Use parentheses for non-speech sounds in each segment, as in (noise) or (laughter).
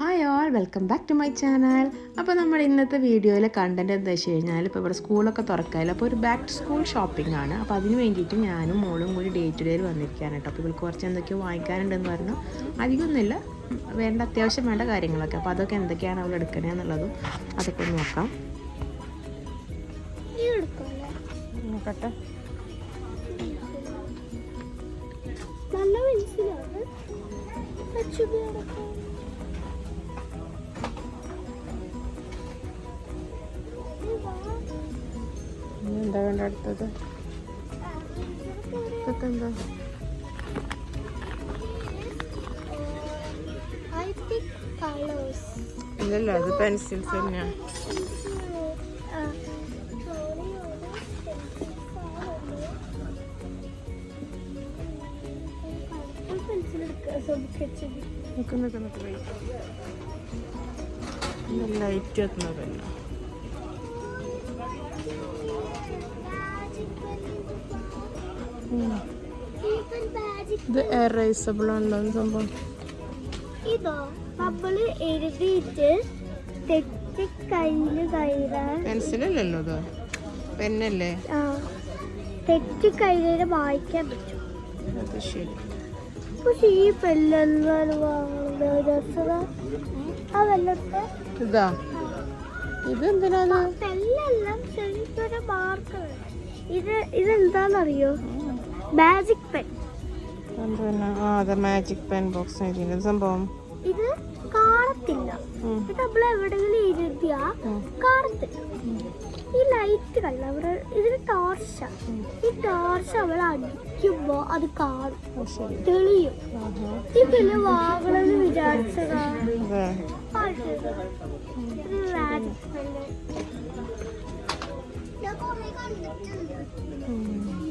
Hi all welcome back to my channel അപ്പോൾ നമ്മൾ ഇന്നത്തെ വീഡിയോയിലെ കണ്ടന്റ് എന്താ വെച്ച് കഴിഞ്ഞാൽ ഇപ്പോൾ ഇവിടെ സ്കൂളൊക്കെ തുറക്കാമല്ലോ അപ്പോൾ ഒരു ബാക്ക് ടു സ്കൂൾ ഷോപ്പിംഗ് ആണ്. അപ്പോൾ അതിന് വേണ്ടിയിട്ട് ഞാനും മോളും കൂടി ഡേ ടു ഡേയിൽ വന്നിരിക്കുകയാണ് കേട്ടോ. അപ്പോൾ ഇവൾക്ക് കുറച്ച് എന്തൊക്കെയോ വാങ്ങിക്കാനുണ്ടെന്ന് പറഞ്ഞു. അധികമൊന്നുമില്ല. വേണ്ട അത്യാവശ്യം വേണ്ട കാര്യങ്ങളൊക്കെ. അപ്പോൾ അതൊക്കെ എന്തൊക്കെയാണ് അവൾ എടുക്കണേ എന്നുള്ളതും അതൊക്കെ ഒന്ന് നോക്കാം. നോക്കട്ടെ. നല്ല പെൻസിലാണ് അടുത്തത് ഇതൊക്കെ എന്താ I think colors. ഇല്ലല്ലോ അത് പെൻസിൽസ് തന്നെയാണ് Uh, പെൻസിൽ എടുക്കാൻ നിൽക്ക് നിൽക്ക് ഇത് എറേസബിൾ ഉണ്ടോ സംഭവം. ഇതോ നമ്മൾ എഴുതിയിട്ട് തെറ്റ് കയ്യിൽ കയറാൻ പെൻസിലല്ലല്ലോ ഇത് പെന്നല്ലേ? തെറ്റ് കയ്യിൽ വായിക്കാൻ പറ്റും. അത് ശരി. പക്ഷെ ഈ വാങ്ങുന്നത്? പെല്ലെല്ലാം മാർക്ക് ഇത് ഇതെന്താണെന്നറിയോ? മാജിക് പെൻ ആ അതെ മാജിക് പെൻ ബോക്സ് ഇതിന്റെ സംഭവം? ഇത് കാണത്തില്ല ഇത് നമ്മൾ എവിടെയെങ്കിലും എഴുതിയാ. കാണത്തില്ല ഈ ലൈറ്റ് കണ്ട? അവിടെ ഇതിന് ടോർച്ച ഈ ടോർച്ച അവൾ അടിക്കുമ്പോ അത് കാണും. തെളിയും. ഈ പിന്നെ വാങ്ങണമെന്ന് വിചാരിച്ചതാ. ഇത് magic pen. ഈ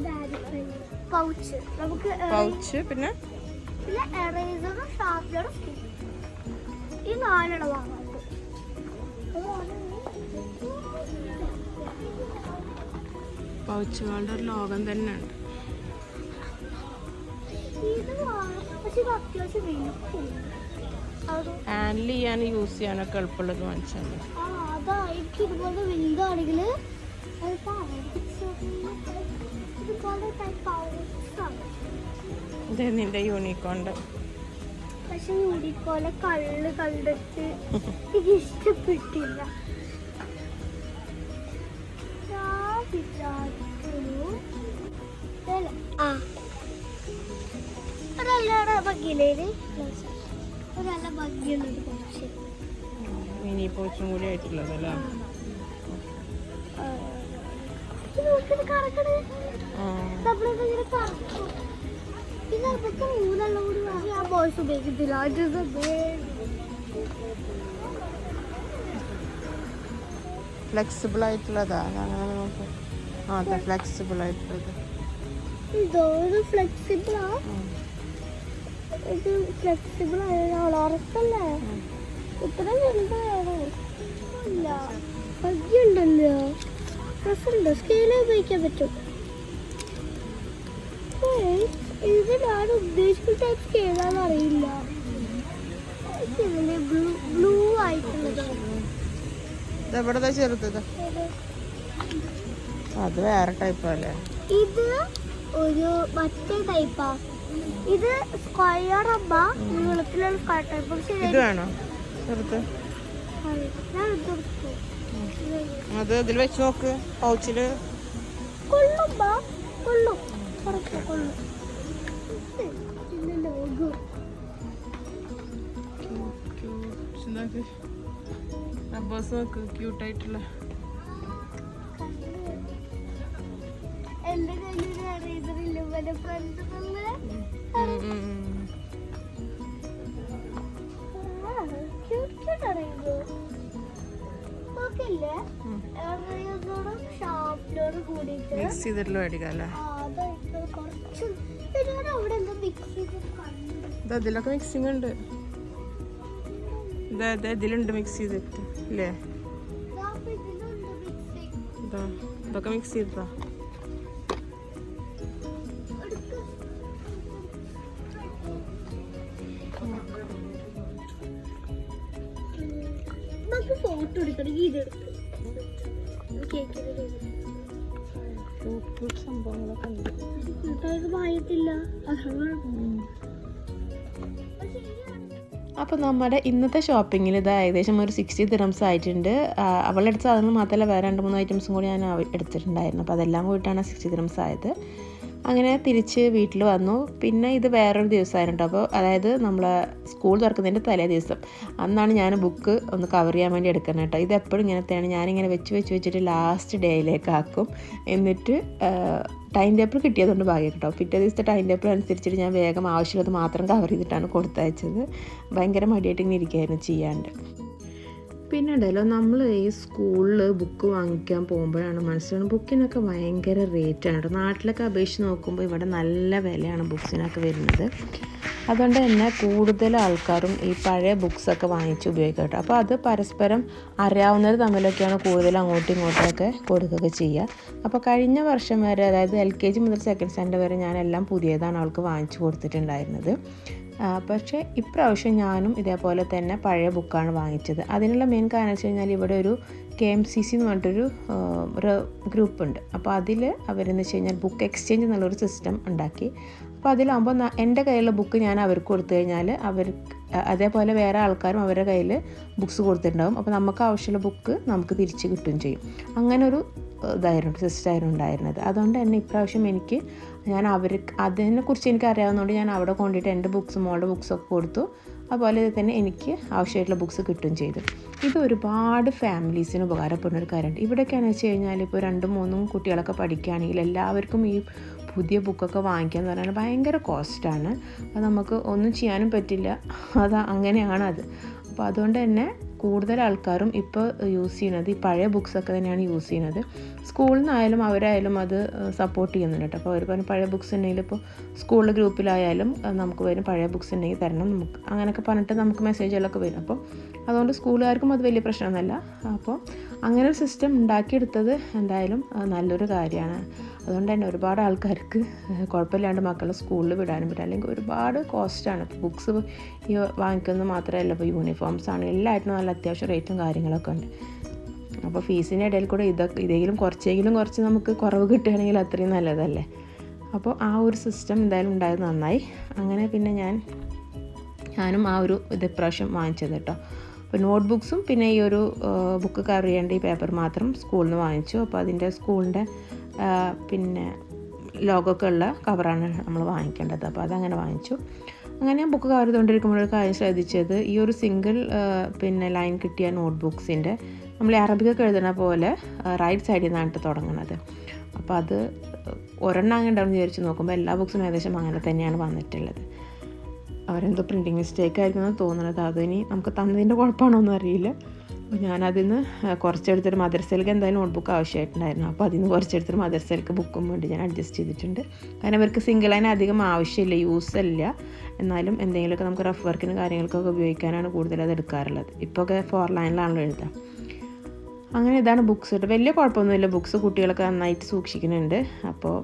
magic pouch. നമുക്ക് പൗച്ച് പിന്നെ? പിന്നെ എറേസറും ഷാർപ്പറും ഈ നാലെണ്ണം വാങ്ങാം പൗച്ചുകളുടെ ഒരു ലോകം തന്നെ ഉണ്ട് ഇത് വാങ്ങാം. പക്ഷെ ഇത് അത്യാവശ്യം വലുപ്പമുണ്ട് ഹാൻഡിൽ ചെയ്യാൻ യൂസ് ചെയ്യാനൊക്കെ എളുപ്പമുള്ളത് മനസ്സിലാണ് അതാ എനിക്ക് ഇതുപോലെ വലുതാണെങ്കിൽ ഇത് നിന്റെ യൂണിക്കോണ്ട് പക്ഷെ യൂണിക്കോലെ കള്ള് കണ്ടിട്ട് (laughs) എനിക്ക് ഇഷ്ടപ്പെട്ടില്ല. ഒരല്ല ഭംഗിയില്ലേ ഒരു നല്ല ഭംഗിയുള്ളത് പക്ഷേ. മിനി പോച്ചും കൂടി ആയിട്ടുള്ളതല്ലേ? ഫ്ലെക്സിബിൾ ആയിട്ടുള്ളതാ അങ്ങനെ. നോക്ക് ഫ്ലെക്സിബിൾ ആയിട്ടുള്ളത് ഇതോ ഇത് ഫ്ലെക്സിബിളാ. ഇത് ഫ്ലെക്സിബിൾ ആയ ഉറക്കല്ലേ ഇത്ര വലുതാണോ ഇല്ല ഭംഗിയുണ്ടല്ലോ ഉപയോഗിക്കാൻ പറ്റും ഇത് ഞാൻ ഉദ്ദേശിക്കുന്ന ടൈപ്പ് സ്കെയിലാന്ന് അറിയില്ല. ബ്ലൂ ബ്ലൂ ആയിട്ടുള്ളത്. ഇത് എവിടെതാ ചെറുതത് അത് വേറെ ടൈപ്പ് അല്ലേ? ഇത് ഒരു മറ്റേ ടൈപ്പാ ഇത് സ്ക്വയർ അമ്മ നീളത്തിലുള്ള സ്ക്വയർ ടൈപ്പ് പക്ഷെ ഇത് വേണോ? ചെറുത്ത് അത് ഇതിൽ വെച്ച് നോക്ക് പൗച്ചിൽ കൊള്ളുമ്പോ കൊള്ളും കൊള്ളും. റബ്ബേഴ്സ് നോക്ക് ക്യൂട്ടായിട്ടുള്ള എന്റെ ഇവന്റെ ഫ്രണ്ട് മിക്സ് ചെയ്തിട്ടുള്ള മേടിക്കാം അല്ലേ ഇത് അതിലൊക്കെ മിക്സിങ് ഉണ്ട് ഇത് ഇത് ഇതിലുണ്ട് മിക്സ് ചെയ്തിട്ട് അല്ലേ ഇതാ ഇതൊക്കെ മിക്സ് ചെയ്തതാ. ഫോട്ടോ ഇതെടുത്ത് സംഭവങ്ങളൊക്കെ ഉണ്ട്. കൂട്ടായത് പായത്തില്ല അതാണ് അപ്പോൾ നമ്മുടെ ഇന്നത്തെ ഷോപ്പിങ്ങിൽ ഇത് ഏകദേശം ഒരു സിക്സ്റ്റി ദിറംസ് ആയിട്ടുണ്ട്. അവളെ അടുത്ത് സാധനങ്ങൾ മാത്രമല്ല വേറെ രണ്ട് മൂന്ന് ഐറ്റംസും കൂടി ഞാൻ എടുത്തിട്ടുണ്ടായിരുന്നു. അപ്പോൾ അതെല്ലാം കൂടിയിട്ടാണ് സിക്സ്റ്റി ദിറംസ് ആയത്. അങ്ങനെ തിരിച്ച് വീട്ടിൽ വന്നു. പിന്നെ ഇത് വേറൊരു ദിവസമായിരുന്നു അപ്പോൾ അതായത് നമ്മൾ സ്കൂൾ തുറക്കുന്നതിന്റെ തലേ ദിവസം. അന്നാണ് ഞാൻ ബുക്ക് ഒന്ന് കവർ ചെയ്യാൻ വേണ്ടി എടുക്കുന്നത് കേട്ടോ ഇത് എപ്പോഴും ഇങ്ങനത്തെയാണ്. ഞാനിങ്ങനെ വെച്ച് വെച്ച് വെച്ചിട്ട് ലാസ്റ്റ് ഡേയിലേക്ക് ആക്കും. എന്നിട്ട് ടൈം ടേബിൾ കിട്ടിയതുകൊണ്ട് ഭാഗ്യം കേട്ടോ. പിറ്റേ ദിവസത്തെ ടൈം ടേബിൾ അനുസരിച്ചിട്ട് ഞാൻ വേഗം ആവശ്യമുള്ളത് മാത്രം കവർ ചെയ്തിട്ടാണ് കൊടുത്തയച്ചത്. ഭയങ്കര മടിയായിട്ട് ഇങ്ങനെ ഇരിക്കുകയായിരുന്നു ചെയ്യാണ്ട്. പിന്നെ ഉണ്ടല്ലോ നമ്മൾ ഈ സ്കൂളിൽ ബുക്ക് വാങ്ങിക്കാൻ പോകുമ്പോഴാണ് മനസ്സിലാവുന്നത് ബുക്കിനൊക്കെ ഭയങ്കര റേറ്റാണ് കേട്ടോ. നാട്ടിലൊക്കെ അപേക്ഷിച്ച് നോക്കുമ്പോൾ ഇവിടെ നല്ല വിലയാണ് ബുക്സിനൊക്കെ വരുന്നത്. അതുകൊണ്ട് തന്നെ കൂടുതൽ ആൾക്കാരും ഈ പഴയ ബുക്സൊക്കെ വാങ്ങിച്ച് ഉപയോഗിക്കുക കേട്ടോ. അപ്പോൾ അത് പരസ്പരം അറിയാവുന്നവർ തമ്മിലൊക്കെയാണ് കൂടുതൽ അങ്ങോട്ടും ഇങ്ങോട്ടുമൊക്കെ കൊടുക്കുകയൊക്കെ ചെയ്യുക. അപ്പോൾ കഴിഞ്ഞ വർഷം വരെ അതായത് എൽ കെ ജി മുതൽ സെക്കൻഡ് സ്റ്റാൻഡേർഡ് വരെ ഞാനെല്ലാം പുതിയതാണ് അവൾക്ക് വാങ്ങിച്ചു കൊടുത്തിട്ടുണ്ടായിരുന്നത്. പക്ഷേ ഇപ്രാവശ്യം ഞാനും ഇതേപോലെ തന്നെ പഴയ ബുക്കാണ് വാങ്ങിച്ചത്. അതിനുള്ള മെയിൻ കാരണം വെച്ച് കഴിഞ്ഞാൽ ഇവിടെ ഒരു കെ എം സി സി എന്ന് പറഞ്ഞിട്ടൊരു ഗ്രൂപ്പുണ്ട് അപ്പോൾ അതിൽ അവരെന്ന് വെച്ച് കഴിഞ്ഞാൽ ബുക്ക് എക്സ്ചേഞ്ച് എന്നുള്ളൊരു സിസ്റ്റം ഉണ്ടാക്കി. അപ്പോൾ അതിലാകുമ്പോൾ എന്റെ കയ്യിലുള്ള ബുക്ക് ഞാൻ അവർക്ക് കൊടുത്തു കഴിഞ്ഞാൽ അവർ അതേപോലെ വേറെ ആൾക്കാരും അവരുടെ കയ്യിൽ ബുക്ക്സ് കൊടുത്തിട്ടുണ്ടാകും അപ്പോൾ നമുക്ക് ആവശ്യമുള്ള ബുക്ക് നമുക്ക് തിരിച്ച് കിട്ടുകയും ചെയ്യും. അങ്ങനെ ഒരു ഇതായിരുന്നു സിസ്റ്റമായിരുന്നു ഉണ്ടായിരുന്നത്. അതുകൊണ്ട് തന്നെ ഇപ്രാവശ്യം എനിക്ക് ഞാൻ അവർക്ക് അതിനെക്കുറിച്ച് എനിക്ക് അറിയാവുന്നതുകൊണ്ട് ഞാൻ അവിടെ കൊണ്ടിട്ട് എന്റെ ബുക്സ് മോളുടെ ബുക്സൊക്കെ കൊടുത്തു. അതുപോലെ തന്നെ എനിക്ക് ആവശ്യമായിട്ടുള്ള ബുക്സ് കിട്ടുകയും ചെയ്തു. ഇത് ഒരുപാട് ഫാമിലീസിന് ഉപകാരപ്പെടുന്ന ഒരു കാര്യമുണ്ട് ഇവിടെയൊക്കെയാണെന്ന് വെച്ച് കഴിഞ്ഞാൽ ഇപ്പോൾ രണ്ടും മൂന്നും കുട്ടികളൊക്കെ പഠിക്കുകയാണെങ്കിൽ എല്ലാവർക്കും ഈ പുതിയ ബുക്കൊക്കെ വാങ്ങിക്കുക എന്ന് പറഞ്ഞാൽ ഭയങ്കര കോസ്റ്റാണ് അത് നമുക്ക് ഒന്നും ചെയ്യാനും പറ്റില്ല. അത് അങ്ങനെയാണ് അത് അപ്പോൾ അതുകൊണ്ട് തന്നെ കൂടുതൽ ആൾക്കാരും ഇപ്പോൾ യൂസ് ചെയ്യുന്നത് ഈ പഴയ ബുക്സൊക്കെ തന്നെയാണ് യൂസ് ചെയ്യുന്നത്. സ്കൂളിൽ നിന്നായാലും അവരായാലും അത് സപ്പോർട്ട് ചെയ്യുന്നുണ്ട് കേട്ടോ. അപ്പോൾ അവർ പഴയ ബുക്സ് ഉണ്ടെങ്കിൽ ഇപ്പോൾ സ്കൂൾ ഗ്രൂപ്പിലായാലും നമുക്ക് വരും പഴയ ബുക്സ് ഉണ്ടെങ്കിൽ തരണം നമുക്ക് അങ്ങനെയൊക്കെ പറഞ്ഞിട്ട് നമുക്ക് മെസ്സേജുകളൊക്കെ വരും. അപ്പോൾ അതുകൊണ്ട് സ്കൂളുകാർക്കും അത് വലിയ പ്രശ്നമൊന്നുമല്ല. അപ്പോൾ അങ്ങനെ ഒരു സിസ്റ്റം ഉണ്ടാക്കിയെടുത്തത് എന്തായാലും നല്ലൊരു കാര്യമാണ്. അതുകൊണ്ട് തന്നെ ഒരുപാട് ആൾക്കാർക്ക് കുഴപ്പമില്ലാണ്ട് മക്കളെ സ്കൂളിൽ വിടാനും പറ്റും അല്ലെങ്കിൽ ഒരുപാട് കോസ്റ്റാണ് ഇപ്പോൾ ബുക്സ് ഈ വാങ്ങിക്കുന്നത് മാത്രമല്ല ഇപ്പോൾ യൂണിഫോംസ് ആണ്. എല്ലായിട്ടും നല്ല അത്യാവശ്യം റേറ്റും കാര്യങ്ങളൊക്കെ ഉണ്ട്. അപ്പോൾ ഫീസിന്റെ ഇടയിൽ കൂടെ ഇതൊക്കെ ഇതെങ്കിലും കുറച്ചെങ്കിലും കുറച്ച് നമുക്ക് കുറവ് കിട്ടുകയാണെങ്കിൽ അത്രയും നല്ലതല്ലേ? അപ്പോൾ ആ ഒരു സിസ്റ്റം എന്തായാലും ഉണ്ടായത് നന്നായി. അങ്ങനെ പിന്നെ ഞാൻ ഞാനും ആ ഒരു ഇത് ഇപ്രാവശ്യം വാങ്ങിച്ചത് കേട്ടോ. അപ്പോൾ നോട്ട് ബുക്സും പിന്നെ ഈ ഒരു ബുക്ക് കവർ ചെയ്യേണ്ട ഈ പേപ്പർ മാത്രം സ്കൂളിൽ നിന്ന് വാങ്ങിച്ചു. അപ്പോൾ അതിന്റെ സ്കൂളിന്റെ പിന്നെ ലോഗൊക്കെ ഉള്ള കവറാണ് നമ്മൾ വാങ്ങിക്കേണ്ടത്. അപ്പോൾ അതങ്ങനെ വാങ്ങിച്ചു. അങ്ങനെ ഞാൻ ബുക്ക് കവർ ചെയ്തുകൊണ്ടിരിക്കുമ്പോൾ ഒരു കാര്യം ശ്രദ്ധിച്ചത് ഈ ഒരു സിംഗിൾ പിന്നെ ലൈൻ കിട്ടിയ നോട്ട് ബുക്സിന്റെ നമ്മൾ അറബിക്കൊക്കെ എഴുതുന്ന പോലെ റൈറ്റ് സൈഡിൽ നിന്നാണ് തുടങ്ങുന്നത് അപ്പോൾ അത് ഒരെണ്ണം അങ്ങനെ ഉണ്ടാവും വിചാരിച്ച് നോക്കുമ്പോൾ എല്ലാ ബുക്സും ഏകദേശം അങ്ങനെ തന്നെയാണ് വന്നിട്ടുള്ളത്. അവരെന്തോ പ്രിന്റിങ് മിസ്റ്റേക്ക് ആയിരിക്കും എന്ന് തോന്നുന്നത് അതിനി നമുക്ക് തന്നതിന്റെ കുഴപ്പമാണോ അറിയില്ല അപ്പോൾ ഞാനതിൽ നിന്ന് കുറച്ചെടുത്തൊരു മദർസയിലേക്ക് എന്തായാലും നോട്ട്ബുക്ക് ആവശ്യമായിട്ടുണ്ടായിരുന്നു. അപ്പോൾ അതിൽ നിന്ന് കുറച്ചെടുത്തൊരു മദർസയിലേക്ക് ബുക്കും വേണ്ടി ഞാൻ അഡ്ജസ്റ്റ് ചെയ്തിട്ടുണ്ട്. കാരണം ഇവർക്ക് സിംഗിൾ ലൈൻ അധികം ആവശ്യമില്ല യൂസ് അല്ല എന്നാലും എന്തെങ്കിലുമൊക്കെ നമുക്ക് റഫ് വർക്കിന് കാര്യങ്ങൾക്കൊക്കെ ഉപയോഗിക്കാനാണ് കൂടുതൽ എടുക്കാറുള്ളത്. ഇപ്പോൾ ഒക്കെ ഫോർ ലൈനിലാണല്ലോ എഴുതാം അങ്ങനെ ഇതാണ് ബുക്സ് വലിയ കുഴപ്പമൊന്നുമില്ല. ബുക്സ് കുട്ടികളൊക്കെ നന്നായിട്ട് സൂക്ഷിക്കുന്നുണ്ട്. അപ്പോൾ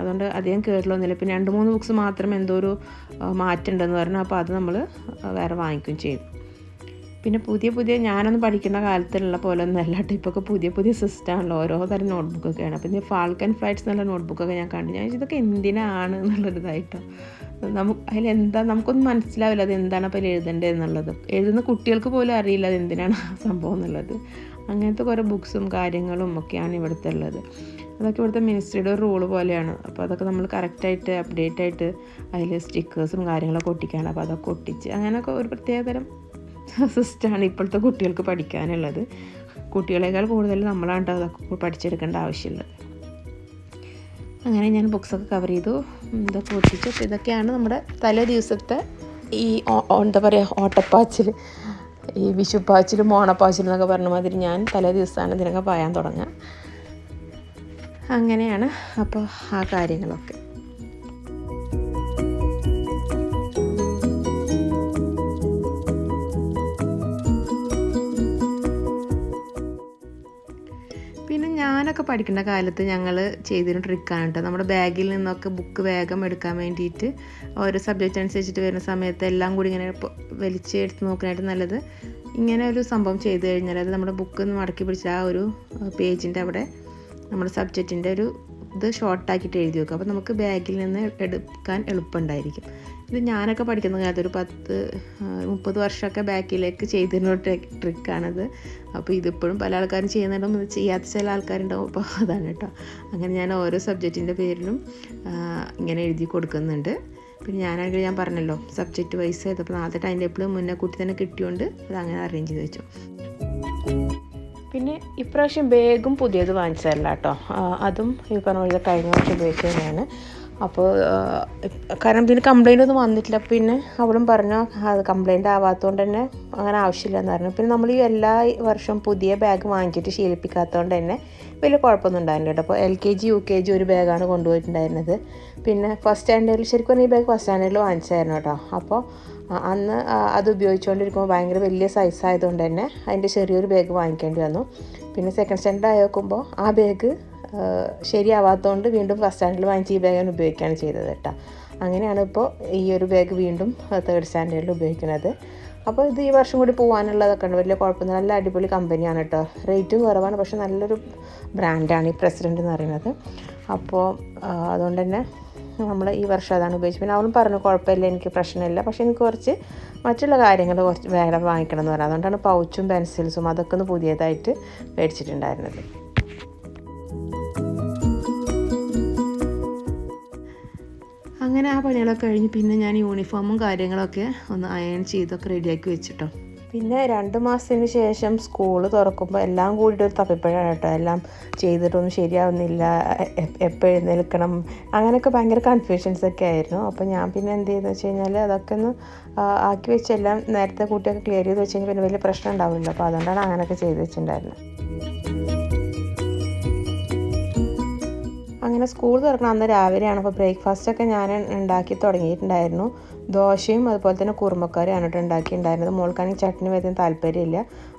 അതുകൊണ്ട് അധികം കേട്ടിലൊന്നുമില്ല പിന്നെ രണ്ട് മൂന്ന് ബുക്സ് മാത്രം എന്തോ ഒരു മാറ്റമുണ്ടെന്ന് മാറ്റം ഉണ്ടെന്ന് പറഞ്ഞു. അപ്പോൾ അത് നമ്മൾ വേറെ വാങ്ങിക്കുകയും ചെയ്തു. പിന്നെ പുതിയ പുതിയ ഞാനൊന്നും പഠിക്കുന്ന കാലത്തുള്ള പോലെ ഒന്നും അല്ല കേട്ടോ ഇപ്പോൾ പുതിയ പുതിയ സിസ്റ്റമാണല്ലോ ഓരോ തരം നോട്ട്ബുക്കൊക്കെയാണ് അപ്പോൾ ഈ ഫാൾക്കൻ ഫ്ലൈറ്റ്സ് എന്നുള്ള നോട്ട്ബുക്കൊക്കെ ഞാൻ കണ്ടു. ഞാൻ ഇതൊക്കെ എന്തിനാണ് എന്നുള്ളൊരിതായിട്ടോ നമുക്ക് അതിൽ എന്താ നമുക്കൊന്നും മനസ്സിലാവില്ല അത് എന്താണ് അപ്പോൾ എഴുതേണ്ടത് എന്നുള്ളത്. എഴുതുന്ന കുട്ടികൾക്ക് പോലും അറിയില്ല അത് എന്തിനാണ് ആ സംഭവം എന്നുള്ളത്. അങ്ങനത്തെ കുറേ ബുക്സും കാര്യങ്ങളും ഒക്കെയാണ് ഇവിടുത്തെ ഉള്ളത്. അതൊക്കെ ഇവിടുത്തെ മിനിസ്ട്രിയുടെ ഒരു റൂൾ പോലെയാണ്. അപ്പോൾ അതൊക്കെ നമ്മൾ കറക്റ്റായിട്ട് അപ്ഡേറ്റ് ആയിട്ട് അതിൽ സ്റ്റിക്കേഴ്സും കാര്യങ്ങളൊക്കെ ഒട്ടിക്കുകയാണ് അപ്പോൾ അതൊക്കെ ഒട്ടിച്ച് അങ്ങനെയൊക്കെ ഒരു പ്രത്യേകതരം സിസ്റ്റമാണ് ഇപ്പോഴത്തെ കുട്ടികൾക്ക് പഠിക്കാനുള്ളത്. കുട്ടികളെക്കാൾ കൂടുതൽ നമ്മളാണ് അതൊക്കെ പഠിച്ചെടുക്കേണ്ട ആവശ്യമുള്ളത്. അങ്ങനെ ഞാൻ ബുക്സൊക്കെ കവർ ചെയ്തു. ഇതൊക്കെ ഒട്ടിച്ചു. അപ്പോൾ ഇതൊക്കെയാണ് നമ്മുടെ തലേ ദിവസത്തെ ഈ എന്താ പറയുക ഓട്ടപ്പാച്ചിൽ ഈ വിഷുപ്പാച്ചിലും ഓണപ്പാച്ചിലും എന്നൊക്കെ പറഞ്ഞ മാതിരി ഞാൻ തലേ ദിവസമാണ് ഇതിനൊക്കെ പായാൻ തുടങ്ങുക. അങ്ങനെയാണ് അപ്പോൾ ആ കാര്യങ്ങളൊക്കെ. പിന്നെ ഞാനൊക്കെ പഠിക്കുന്ന കാലത്ത് ഞങ്ങൾ ചെയ്തിരുന്ന ട്രിക്കാണ് കേട്ടോ നമ്മുടെ ബാഗിൽ നിന്നൊക്കെ ബുക്ക് വേഗം എടുക്കാൻ വേണ്ടിയിട്ട് ഓരോ സബ്ജക്റ്റ് അനുസരിച്ചിട്ട് വരുന്ന സമയത്ത് എല്ലാം കൂടി ഇങ്ങനെ വലിച്ചെടുത്ത് നോക്കാനായിട്ട് നല്ലത്. ഇങ്ങനെ ഒരു സംഭവം ചെയ്ത് കഴിഞ്ഞാൽ അത് നമ്മുടെ ബുക്ക് ഒന്ന് മടക്കി പിടിച്ച ആ ഒരു പേജിന്റെ അവിടെ നമ്മുടെ സബ്ജക്റ്റിന്റെ ഒരു ഇത് ഷോർട്ടാക്കിയിട്ട് എഴുതി വെക്കും. അപ്പോൾ നമുക്ക് ബാഗിൽ നിന്ന് എടുക്കാൻ എളുപ്പമുണ്ടായിരിക്കും. ഇത് ഞാനൊക്കെ പഠിക്കുന്ന കാലത്ത് ഒരു പത്ത് മുപ്പത് വർഷമൊക്കെ ബാക്കിലേക്ക് ചെയ്തിരുന്ന ട്രിക്കാണിത്. അപ്പോൾ ഇതിപ്പോഴും പല ആൾക്കാരും ചെയ്യുന്നുണ്ടാവും ഇത് ചെയ്യാത്ത ചില ആൾക്കാരുണ്ടാവും. അപ്പോൾ അതാണ് കേട്ടോ. അങ്ങനെ ഞാൻ ഓരോ സബ്ജക്റ്റിന്റെ പേരിലും ഇങ്ങനെ എഴുതി കൊടുക്കുന്നുണ്ട്. പിന്നെ ഞാനാണെങ്കിൽ ഞാൻ പറഞ്ഞല്ലോ സബ്ജക്റ്റ് വൈസ് ചെയ്തപ്പോൾ നാളത്തെ ടൈം ടേബിൾ മുന്നേ കൂട്ടി തന്നെ കിട്ടിയോണ്ട് അത് അങ്ങനെ അറേഞ്ച് ചെയ്ത് വെച്ചു. പിന്നെ ഇപ്രാവശ്യം ബാഗും പുതിയത് വാങ്ങിച്ചതല്ല കേട്ടോ. അതും ഈ പറഞ്ഞ കഴിഞ്ഞ വർഷം ഉപയോഗിച്ചു തന്നെയാണ്. അപ്പോൾ കാരണം ഇതിന് കംപ്ലൈന്റ് ഒന്നും വന്നിട്ടില്ല. പിന്നെ അവളും പറഞ്ഞു അത് കംപ്ലൈന്റ് ആവാത്തതുകൊണ്ട് തന്നെ അങ്ങനെ ആവശ്യമില്ല എന്ന് പറഞ്ഞു. പിന്നെ നമ്മൾ ഈ എല്ലാ വർഷവും പുതിയ ബാഗ് വാങ്ങിച്ചിട്ട് ശീലിപ്പിക്കാത്തതുകൊണ്ട് തന്നെ വലിയ കുഴപ്പമൊന്നും ഉണ്ടായിരുന്നില്ല കേട്ടോ. അപ്പോൾ L K G U K G ഒരു ബാഗാണ് കൊണ്ടുപോയിട്ടുണ്ടായിരുന്നത്. പിന്നെ ഫസ്റ്റ് സ്റ്റാൻഡേർഡിൽ ശരിക്കും പറഞ്ഞാൽ ഈ ബാഗ് ഫസ്റ്റ് സ്റ്റാൻഡേർഡിൽ വാങ്ങിച്ചായിരുന്നു കേട്ടോ. അപ്പോൾ അന്ന് അത് ഉപയോഗിച്ചുകൊണ്ടിരിക്കുമ്പോൾ ഭയങ്കര വലിയ സൈസ് ആയതുകൊണ്ട് തന്നെ അതിന്റെ ചെറിയൊരു ബാഗ് വാങ്ങിക്കേണ്ടി വന്നു. പിന്നെ സെക്കൻഡ് സ്റ്റാൻഡേർഡ് ആയി നോക്കുമ്പോൾ ആ ബാഗ് ശരിയാവാത്തതുകൊണ്ട് വീണ്ടും ഫസ്റ്റ് സ്റ്റാൻഡിൽ വാങ്ങിച്ച് ഈ ബാഗ് ഉപയോഗിക്കുകയാണ് ചെയ്തത് കേട്ടോ. അങ്ങനെയാണ് ഇപ്പോൾ ഈ ഒരു ബാഗ് വീണ്ടും തേർഡ് സ്റ്റാൻഡേർഡിൽ ഉപയോഗിക്കുന്നത്. അപ്പോൾ ഇത് ഈ വർഷം കൂടി പോകാനുള്ളതൊക്കെ ഉണ്ട്. വലിയ കുഴപ്പമൊന്നും നല്ല അടിപൊളി കമ്പനിയാണ് കേട്ടോ. റേറ്റും കുറവാണ് പക്ഷെ നല്ലൊരു ബ്രാൻഡാണ് ഈ പ്രസിഡന്റ് എന്ന് പറയുന്നത്. അപ്പോൾ അതുകൊണ്ട് തന്നെ നമ്മൾ ഈ വർഷം അതാണ് ഉപയോഗിച്ചത്. പിന്നെ അവളും പറഞ്ഞു കുഴപ്പമില്ല എനിക്ക് പ്രശ്നമില്ല. പക്ഷേ എനിക്ക് കുറച്ച് മറ്റുള്ള കാര്യങ്ങൾ കുറച്ച് വേറെ വാങ്ങിക്കണം എന്ന് പറഞ്ഞു. അതുകൊണ്ടാണ് പൗച്ചും പെൻസിൽസും അതൊക്കെ ഒന്ന് പുതിയതായിട്ട് മേടിച്ചിട്ടുണ്ടായിരുന്നത്. അങ്ങനെ ആ പണികളൊക്കെ കഴിഞ്ഞ് പിന്നെ ഞാൻ യൂണിഫോമും കാര്യങ്ങളൊക്കെ ഒന്ന് അയൺ ചെയ്തൊക്കെ റെഡിയാക്കി വെച്ചിട്ടോ. പിന്നെ രണ്ട് മാസത്തിന് ശേഷം സ്കൂൾ തുറക്കുമ്പോൾ എല്ലാം കൂടിയിട്ട് ഒരു തപ്പിപ്പഴാണ് കേട്ടോ. എല്ലാം ചെയ്തിട്ടൊന്നും ശരിയാവുന്നില്ല. എപ്പോൾ എഴുന്നേൽക്കണം? അങ്ങനെയൊക്കെ ഭയങ്കര കൺഫ്യൂഷൻസൊക്കെ ആയിരുന്നു. അപ്പോൾ ഞാൻ പിന്നെ എന്ത് ചെയ്തെന്ന് വെച്ച് കഴിഞ്ഞാൽ അതൊക്കെ ഒന്ന് ആക്കി വെച്ചെല്ലാം നേരത്തെ കൂട്ടിയൊക്കെ ക്ലിയർ ചെയ്ത് വെച്ച് കഴിഞ്ഞാൽ പിന്നെ വലിയ പ്രശ്നം ഉണ്ടാവില്ല അപ്പോൾ അതുകൊണ്ടാണ് അങ്ങനെയൊക്കെ ചെയ്ത് വെച്ചിട്ടുണ്ടായിരുന്നത് അങ്ങനെ സ്കൂൾ തുറക്കണം. അന്ന് രാവിലെയാണ്. അപ്പോൾ ബ്രേക്ക്ഫാസ്റ്റ് ഒക്കെ ഞാൻ ഉണ്ടാക്കി തുടങ്ങിയിട്ടുണ്ടായിരുന്നു. ദോശയും അതുപോലെ തന്നെ കുറുമക്കറിയാണ് കേട്ടോ ഉണ്ടാക്കിയിട്ടുണ്ടായിരുന്നത്. മോൾക്കാണെങ്കിൽ ചട്നി വരുന്ന താല്പര്യമില്ല.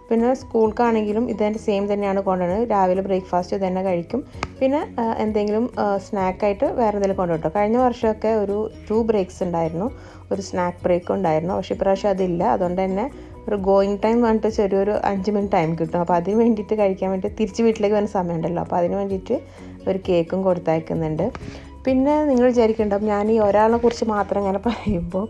പിന്നെ സ്കൂൾക്കാണെങ്കിലും ഇതന്നെ സെയിം തന്നെയാണ് കൊണ്ടുവന്നത് രാവിലെ ബ്രേക്ക്ഫാസ്റ്റ് തന്നെ കഴിക്കും. പിന്നെ എന്തെങ്കിലും സ്നാക്കായിട്ട് വേറെ എന്തെങ്കിലും കൊണ്ടുപോട്ടോ കഴിഞ്ഞ വർഷമൊക്കെ ഒരു ടു ബ്രേക്സ് ഉണ്ടായിരുന്നു. ഒരു സ്നാക്ക് ബ്രേക്ക് ഉണ്ടായിരുന്നു. പക്ഷേ ഇപ്രാവശ്യം അതില്ല. അതുകൊണ്ട് തന്നെ ഒരു ഗോയിങ് ടൈം പറഞ്ഞിട്ട് ചെറിയൊരു അഞ്ച് മിനിറ്റ് ടൈം കിട്ടും. അപ്പോൾ അതിന് വേണ്ടിയിട്ട് കഴിക്കാൻ വേണ്ടി തിരിച്ച് വീട്ടിലേക്ക് വരുന്ന സമയമുണ്ടല്ലോ. അപ്പോൾ അതിന് വേണ്ടിയിട്ട് ഒരു കേക്കും കൊടുത്തയക്കുന്നുണ്ട്. പിന്നെ നിങ്ങൾ വിചാരിക്കുന്നുണ്ടാവും ഞാൻ ഈ ഒരാളെ കുറിച്ച് മാത്രം ഇങ്ങനെ പറയുമ്പോൾ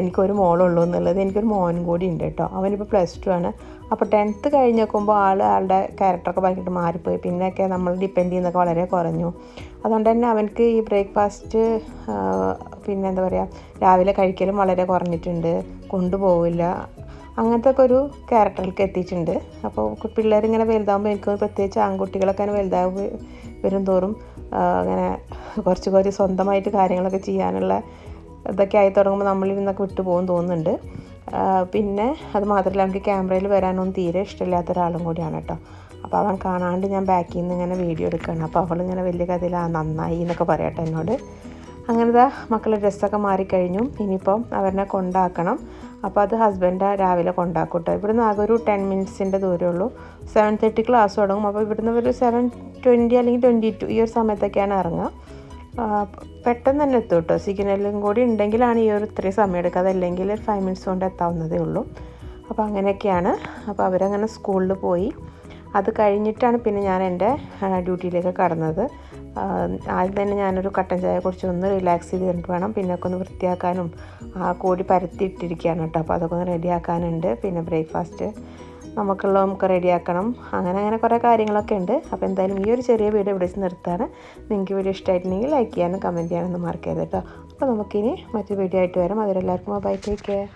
എനിക്കൊരു മോളുള്ളൂ എന്നുള്ളത് എനിക്കൊരു മോൻ കൂടി ഉണ്ട് കേട്ടോ. അവനിപ്പോൾ പ്ലസ് ടു ആണ്. അപ്പോൾ ടെൻത്ത് കഴിഞ്ഞ് നോക്കുമ്പോൾ ആൾ ആളുടെ ക്യാരക്ടറൊക്കെ ഭയങ്കരമായിട്ട് മാറിപ്പോയി. പിന്നെയൊക്കെ നമ്മൾ ഡിപ്പെൻഡ് ചെയ്യുന്നൊക്കെ വളരെ കുറഞ്ഞു. അതുകൊണ്ട് തന്നെ അവനക്ക് ഈ ബ്രേക്ക്ഫാസ്റ്റ് പിന്നെ എന്താ പറയുക രാവിലെ കഴിക്കലും വളരെ കുറഞ്ഞിട്ടുണ്ട്. കൊണ്ടുപോവില്ല. അങ്ങനത്തെ ഒക്കെ ഒരു ക്യാരക്ടറിലേക്ക് എത്തിയിട്ടുണ്ട്. അപ്പോൾ പിള്ളേരിങ്ങനെ വലുതാകുമ്പോൾ എനിക്ക് പ്രത്യേകിച്ച് ആൺകുട്ടികളൊക്കെ അങ്ങനെ വലുതാവ് വരും തോറും അങ്ങനെ കുറച്ച് കുറച്ച് സ്വന്തമായിട്ട് കാര്യങ്ങളൊക്കെ ചെയ്യാനുള്ള ഇതൊക്കെ ആയി തുടങ്ങുമ്പോൾ നമ്മളിൽ നിന്നൊക്കെ വിട്ടു പോകും തോന്നുന്നുണ്ട്. പിന്നെ അത് മാത്രമല്ല നമുക്ക് ക്യാമറയിൽ വരാനൊന്നും തീരെ ഇഷ്ടമില്ലാത്ത ഒരാളും കൂടിയാണ് കേട്ടോ. അപ്പോൾ അവൻ കാണാണ്ട് ഞാൻ ബാക്കിൽ നിന്ന് ഇങ്ങനെ വീഡിയോ എടുക്കുകയാണ്. അപ്പോൾ അവളിങ്ങനെ വലിയ കഥയിൽ ആ നന്നായി എന്നൊക്കെ പറയട്ടെ എന്നോട്. അങ്ങനത്തെ മക്കളുടെ ഡ്രസ്സൊക്കെ മാറിക്കഴിഞ്ഞു. ഇനിയിപ്പം അവരെ കൊണ്ടാക്കണം. അപ്പോൾ അത് ഹസ്ബൻഡ് രാവിലെ കൊണ്ടാക്കും കേട്ടോ ഇവിടുന്ന് ആകെ ഒരു ടെൻ മിനിറ്റ്സിന്റെ ദൂരമേ ഉള്ളൂ സെവൻ തേർട്ടി ക്ലാസ് തുടങ്ങും. അപ്പോൾ ഇവിടുന്ന് ഒരു സെവൻ ട്വന്റി അല്ലെങ്കിൽ ട്വന്റി ടു ഈ ഒരു സമയത്തൊക്കെയാണ് ഇറങ്ങുക. പെട്ടെന്ന് തന്നെ എത്തും കേട്ടോ സിഗ്നലും കൂടി ഉണ്ടെങ്കിലാണ് ഈ ഒരു ഇത്രയും സമയം എടുക്കുക. അതല്ലെങ്കിൽ ഫൈവ് മിനിറ്റ്സ് കൊണ്ട് എത്താവുന്നതേ ഉള്ളൂ. അപ്പോൾ അങ്ങനെയൊക്കെയാണ്. അപ്പോൾ അവരങ്ങനെ സ്കൂളിൽ പോയി. അത് കഴിഞ്ഞിട്ടാണ് പിന്നെ ഞാൻ എന്റെ ഡ്യൂട്ടിയിലേക്ക് കടന്നത്. ആദ്യം തന്നെ ഞാനൊരു കട്ടൻ ചായ കുടിച്ച് ഒന്ന് റിലാക്സ് ചെയ്ത് കഴിഞ്ഞിട്ട് വേണം. പിന്നെ ഒക്കെ ഒന്ന് വൃത്തിയാക്കാനും ആ കോടി പരത്തിയിട്ടിരിക്കുകയാണ് കേട്ടോ. അപ്പോൾ അതൊക്കെ ഒന്ന് റെഡിയാക്കാനുണ്ട് പിന്നെ ബ്രേക്ക്ഫാസ്റ്റ് നമുക്കുള്ള നമുക്ക് റെഡിയാക്കണം അങ്ങനെ അങ്ങനെ കുറേ കാര്യങ്ങളൊക്കെ ഉണ്ട്. അപ്പോൾ എന്തായാലും ഈ ഒരു ചെറിയ വീഡിയോ ഇവിടെ വെച്ച് നിർത്താണ് നിങ്ങൾക്ക് വീഡിയോ ഇഷ്ടമായിട്ടുണ്ടെങ്കിൽ ലൈക്ക് ചെയ്യാനും കമന്റ് ചെയ്യാനൊന്നും മറക്കരുത് കേട്ടോ. അപ്പോൾ നമുക്കിനി മറ്റൊരു വീഡിയോ ആയിട്ട് വരാം. അതിലെല്ലാവർക്കും ബൈ ടേക്ക് കെയർ